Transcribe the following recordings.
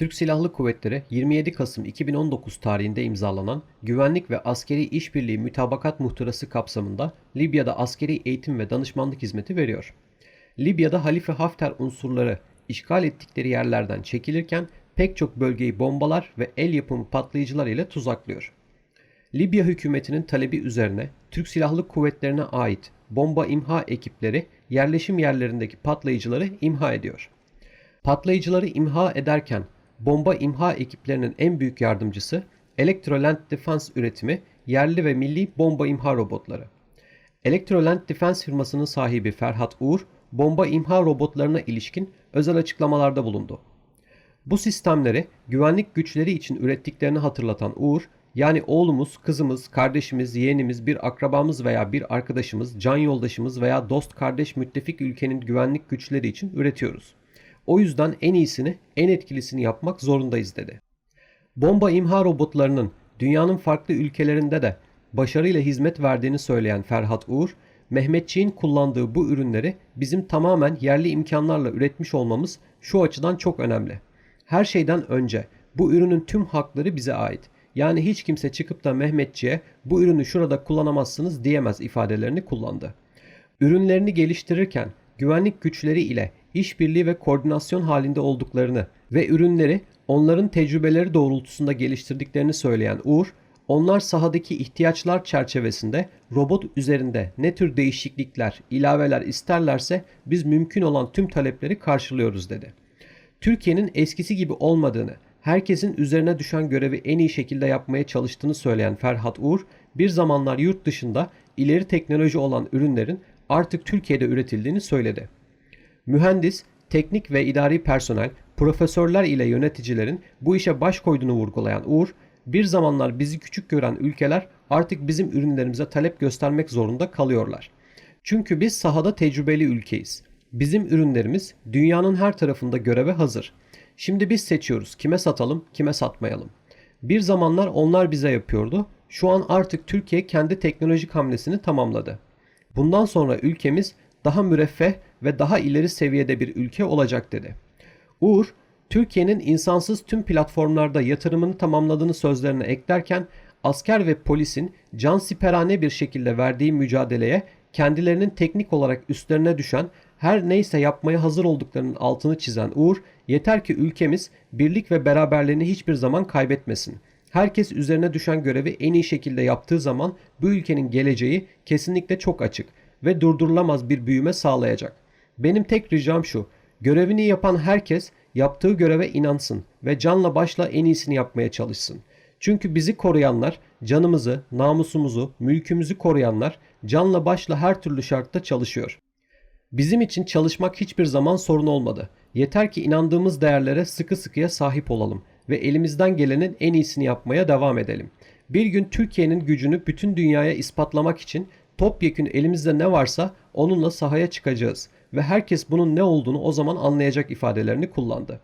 Türk Silahlı Kuvvetleri 27 Kasım 2019 tarihinde imzalanan Güvenlik ve Askeri İşbirliği Mütabakat Muhtırası kapsamında Libya'da askeri eğitim ve danışmanlık hizmeti veriyor. Libya'da Halife Hafter unsurları işgal ettikleri yerlerden çekilirken pek çok bölgeyi bombalar ve el yapımı patlayıcılar ile tuzaklıyor. Libya hükümetinin talebi üzerine Türk Silahlı Kuvvetlerine ait bomba imha ekipleri yerleşim yerlerindeki patlayıcıları imha ediyor. Patlayıcıları imha ederken bomba imha ekiplerinin en büyük yardımcısı Electroland Defense üretimi yerli ve milli bomba imha robotları. Electroland Defense firmasının sahibi Ferhat Uğur, bomba imha robotlarına ilişkin özel açıklamalarda bulundu. Bu sistemleri güvenlik güçleri için ürettiklerini hatırlatan Uğur, yani oğlumuz, kızımız, kardeşimiz, yeğenimiz, bir akrabamız veya bir arkadaşımız, can yoldaşımız veya dost kardeş müttefik ülkenin güvenlik güçleri için üretiyoruz. O yüzden en iyisini, en etkilisini yapmak zorundayız dedi. Bomba imha robotlarının dünyanın farklı ülkelerinde de başarıyla hizmet verdiğini söyleyen Ferhat Uğur, Mehmetçiğin kullandığı bu ürünleri bizim tamamen yerli imkanlarla üretmiş olmamız şu açıdan çok önemli. Her şeyden önce bu ürünün tüm hakları bize ait. Yani hiç kimse çıkıp da Mehmetçiğe bu ürünü şurada kullanamazsınız diyemez ifadelerini kullandı. Ürünlerini geliştirirken güvenlik güçleri ile işbirliği ve koordinasyon halinde olduklarını ve ürünleri onların tecrübeleri doğrultusunda geliştirdiklerini söyleyen Uğur, onlar sahadaki ihtiyaçlar çerçevesinde robot üzerinde ne tür değişiklikler, ilaveler isterlerse biz mümkün olan tüm talepleri karşılıyoruz dedi. Türkiye'nin eskisi gibi olmadığını, herkesin üzerine düşen görevi en iyi şekilde yapmaya çalıştığını söyleyen Ferhat Uğur, bir zamanlar yurt dışında ileri teknoloji olan ürünlerin artık Türkiye'de üretildiğini söyledi. Mühendis, teknik ve idari personel, profesörler ile yöneticilerin bu işe baş koyduğunu vurgulayan Uğur, bir zamanlar bizi küçük gören ülkeler artık bizim ürünlerimize talep göstermek zorunda kalıyorlar. Çünkü biz sahada tecrübeli ülkeyiz. Bizim ürünlerimiz dünyanın her tarafında göreve hazır. Şimdi biz seçiyoruz kime satalım, kime satmayalım. Bir zamanlar onlar bize yapıyordu. Şu an artık Türkiye kendi teknolojik hamlesini tamamladı. Bundan sonra ülkemiz daha müreffeh ve daha ileri seviyede bir ülke olacak dedi. Uğur, Türkiye'nin insansız tüm platformlarda yatırımını tamamladığını sözlerine eklerken asker ve polisin can siperhane bir şekilde verdiği mücadeleye kendilerinin teknik olarak üstlerine düşen her neyse yapmaya hazır olduklarının altını çizen Uğur, yeter ki ülkemiz birlik ve beraberliğini hiçbir zaman kaybetmesin. Herkes üzerine düşen görevi en iyi şekilde yaptığı zaman bu ülkenin geleceği kesinlikle çok açık ve durdurulamaz bir büyüme sağlayacak. Benim tek ricam şu, görevini yapan herkes yaptığı göreve inansın ve canla başla en iyisini yapmaya çalışsın. Çünkü bizi koruyanlar, canımızı, namusumuzu, mülkümüzü koruyanlar canla başla her türlü şartta çalışıyor. Bizim için çalışmak hiçbir zaman sorun olmadı. Yeter ki inandığımız değerlere sıkı sıkıya sahip olalım ve elimizden gelenin en iyisini yapmaya devam edelim. Bir gün Türkiye'nin gücünü bütün dünyaya ispatlamak için topyekün elimizde ne varsa onunla sahaya çıkacağız ve herkes bunun ne olduğunu o zaman anlayacak ifadelerini kullandı.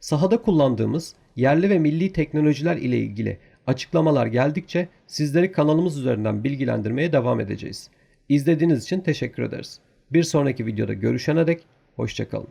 Sahada kullandığımız yerli ve milli teknolojiler ile ilgili açıklamalar geldikçe sizleri kanalımız üzerinden bilgilendirmeye devam edeceğiz. İzlediğiniz için teşekkür ederiz. Bir sonraki videoda görüşene dek hoşçakalın.